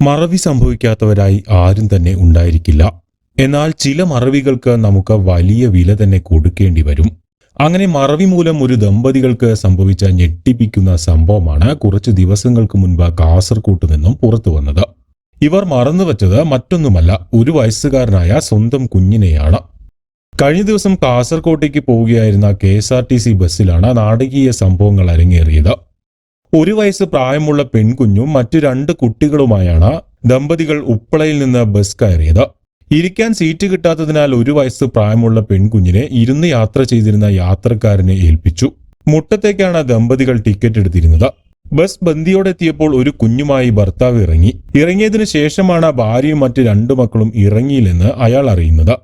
മറവി സംഭവിക്കാത്തവരായി ആരും തന്നെ ഉണ്ടായിരിക്കില്ല. എന്നാൽ ചില മറവികൾക്ക് നമുക്ക് വലിയ വില തന്നെ കൊടുക്കേണ്ടി വരും. അങ്ങനെ മറവി മൂലം ഒരു ദമ്പതികൾക്ക് സംഭവിച്ച ഞെട്ടിപ്പിക്കുന്ന സംഭവമാണ് കുറച്ചു ദിവസങ്ങൾക്ക് മുൻപ് കാസർകോട്ട് നിന്നും പുറത്തു വന്നത്. ഇവർ മറന്നുവച്ചത് മറ്റൊന്നുമല്ല ഒരു വയസ്സുകാരനായ സ്വന്തം കുഞ്ഞിനെയാണ്. കഴിഞ്ഞ ദിവസം കാസർകോട്ടേക്ക് പോവുകയായിരുന്ന K S R T C ബസ്സിലാണ് നാടകീയ സംഭവങ്ങൾ അരങ്ങേറിയത്. ഒരു വയസ്സ് പ്രായമുള്ള പെൺകുഞ്ഞും മറ്റു രണ്ട് കുട്ടികളുമായാണ് ദമ്പതികൾ ഉപ്പളയിൽ നിന്ന് ബസ് കയറിയത്. ഇരിക്കാൻ സീറ്റ് കിട്ടാത്തതിനാൽ ഒരു വയസ്സ് പ്രായമുള്ള പെൺകുഞ്ഞിനെ ഇരുന്ന് യാത്ര ചെയ്തിരുന്ന യാത്രക്കാരനെ ഏൽപ്പിച്ചു. മുട്ടത്തേക്കാണ് ദമ്പതികൾ ടിക്കറ്റ് എടുത്തിരുന്നത്. ബസ് ബന്ദിയോടെത്തിയപ്പോൾ ഒരു കുഞ്ഞുമായി ഭർത്താവ് ഇറങ്ങി. ഇറങ്ങിയതിനു ശേഷമാണ് ഭാര്യയും മറ്റ് രണ്ടു മക്കളും ഇറങ്ങിയില്ലെന്ന് അയാൾ അറിയുന്നത്.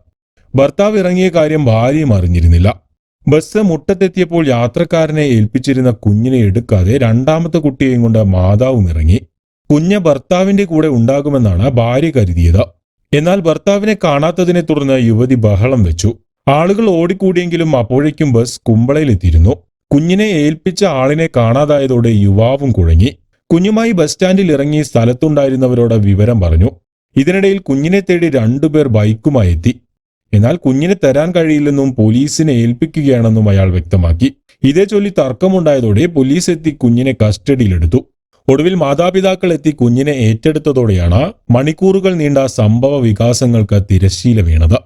ഭർത്താവ് ഇറങ്ങിയ കാര്യം ഭാര്യയും അറിഞ്ഞിരുന്നില്ല. ബസ് മുട്ടത്തെത്തിയപ്പോൾ യാത്രക്കാരനെ ഏൽപ്പിച്ചിരുന്ന കുഞ്ഞിനെ എടുക്കാതെ രണ്ടാമത്തെ കുട്ടിയെയും കൊണ്ട് മാതാവും ഇറങ്ങി. കുഞ്ഞ് ഭർത്താവിന്റെ കൂടെ ഉണ്ടാകുമെന്നാണ് ഭാര്യ കരുതിയത്. എന്നാൽ ഭർത്താവിനെ കാണാത്തതിനെ തുടർന്ന് യുവതി ബഹളം വെച്ചു. ആളുകൾ ഓടിക്കൂടിയെങ്കിലും അപ്പോഴേക്കും ബസ് കുമ്പളയിലെത്തിയിരുന്നു. കുഞ്ഞിനെ ഏൽപ്പിച്ച ആളിനെ കാണാതായതോടെ യുവാവും കുഴങ്ങി. കുഞ്ഞുമായി ബസ് സ്റ്റാൻഡിൽ ഇറങ്ങി സ്ഥലത്തുണ്ടായിരുന്നവരോട് വിവരം പറഞ്ഞു. ഇതിനിടയിൽ കുഞ്ഞിനെ തേടി രണ്ടുപേർ ബൈക്കുമായി എത്തി. എന്നാൽ കുഞ്ഞിനെ തരാൻ കഴിയില്ലെന്നും പോലീസിനെ ഏൽപ്പിക്കുകയാണെന്നും അയാൾ വ്യക്തമാക്കി. ഇതേ ചൊല്ലി തർക്കമുണ്ടായതോടെ പോലീസ് എത്തി കുഞ്ഞിനെ കസ്റ്റഡിയിലെടുത്തു. ഒടുവിൽ മാതാപിതാക്കൾ എത്തി കുഞ്ഞിനെ ഏറ്റെടുത്തതോടെയാണ് മണിക്കൂറുകൾ നീണ്ട സംഭവ വികാസങ്ങൾക്ക് തിരശ്ശീല വീണത്.